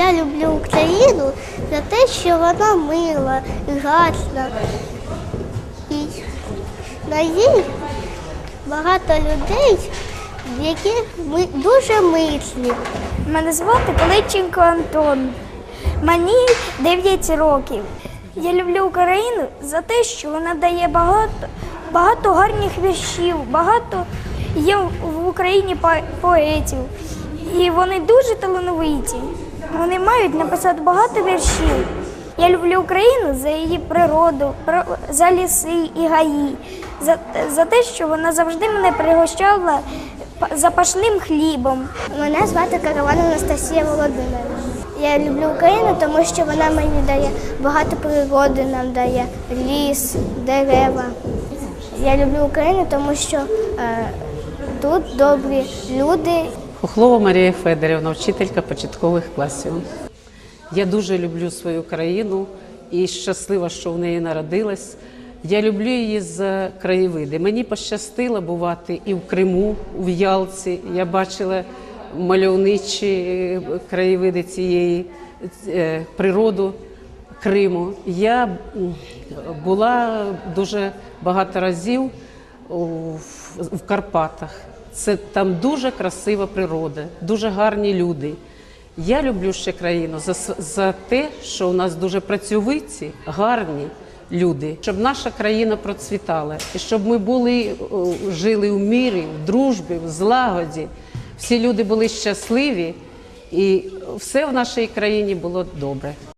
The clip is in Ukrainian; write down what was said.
Я люблю Україну за те, що вона мила і гарна. І на ній багато людей, які ми дуже мислі. Мене звати Количенко Антон. Мені 9 років. Я люблю Україну за те, що вона дає багато, багато гарних віршів, багато є в Україні поетів. І вони дуже талановиті. Вони мають написати багато віршів. Я люблю Україну за її природу, за ліси і гаї, за, за те, що вона завжди мене пригощала па- запашним хлібом. Мене звати Караван Анастасія Володимирівна. Я люблю Україну, тому що вона мені дає багато природи, нам дає ліс, дерева. Я люблю Україну, тому що е, тут добрі люди. Хохлова Марія Федорівна, вчителька початкових класів. Я дуже люблю свою країну і щаслива, що в неї народилась. Я люблю її за краєвиди. Мені пощастило бувати і в Криму, в Ялці. Я бачила мальовничі е, краєвиди цієї е, природу Криму. Я була дуже багато разів в в Карпатах. Це там дуже красива природа, дуже гарні люди. Я люблю ще країну за, за те, що у нас дуже працьовиті, гарні люди, щоб наша країна процвітала, і щоб ми були жили в мірі, в дружбі, в злагоді. Всі люди були щасливі, і все в нашій країні було добре.